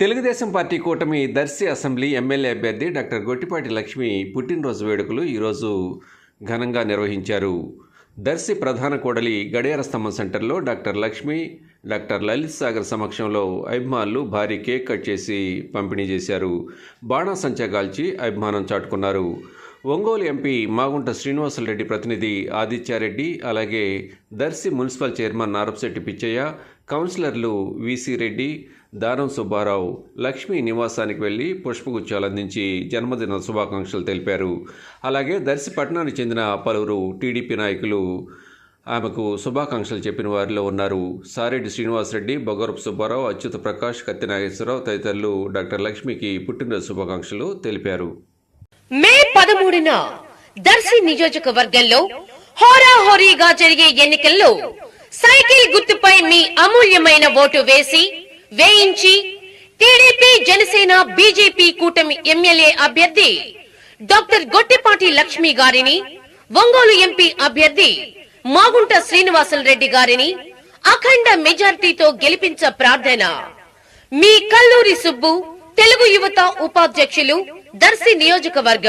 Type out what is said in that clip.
Telugu Desam party కూటమి Darsi assembly MLA అభ్యర్థి doctor Gottipati Lakshmi పుట్టినరోజు వేడుకలు ఈరోజు ఘనంగా నిర్వహించారు. దర్శి ప్రధాన కూడలి గడియార స్తంభం సెంటర్లో డాక్టర్ లక్ష్మి డాక్టర్ లలిత్ సాగర్ సమక్షంలో అభిమానులు భారీ కేక్ కట్ చేసి పంపిణీ చేశారు. బాణాసంచా కాల్చి అభిమానం చాటుకున్నారు. ఒంగోలు ఎంపీ మాగుంట శ్రీనివాసరెడ్డి ప్రతినిధి ఆదిత్యారెడ్డి అలాగే దర్శి మున్సిపల్ చైర్మన్ నారపశెట్టి పిచ్చయ్య కౌన్సిలర్లు విసి రెడ్డి దానం సుబ్బారావు లక్ష్మీ నివాసానికి వెళ్ళి పుష్పగుచ్చాలు అందించి జన్మదిన శుభాకాంక్షలు తెలిపారు. అలాగే దర్శి పట్టణానికి చెందిన పలువురు టీడీపీ నాయకులు ఆమెకు శుభాకాంక్షలు చెప్పిన వారిలో ఉన్నారు. సారెడ్డి శ్రీనివాసరెడ్డి బొగరపు సుబ్బారావు అచ్యుత ప్రకాష్ కత్తి నాగేశ్వరరావు తదితరులు డాక్టర్ లక్ష్మికి పుట్టినరోజు శుభాకాంక్షలు తెలిపారు. మే పదమూడున దర్శి నియోజకవర్గంలో హోరాహోరీగా జరిగే ఎన్నికల్లో సైకిల్ గుర్తుపై అమూల్యమైన ఓటు వేసి వేయించి టీడీపీ జనసేన బీజేపీ కూటమి ఎమ్మెల్యే అభ్యర్థి డాక్టర్ గొట్టిపాటి లక్ష్మి గారిని ఒంగోలు ఎంపీ అభ్యర్థి మాగుంట శ్రీనివాసులు రెడ్డి గారిని అఖండ మెజార్టీతో గెలిపించ ప్రార్థన. మీ కల్లూరి సుబ్బు తెలుగు యువత ఉపాధ్యక్షులు దర్శి నియోజకవర్గం.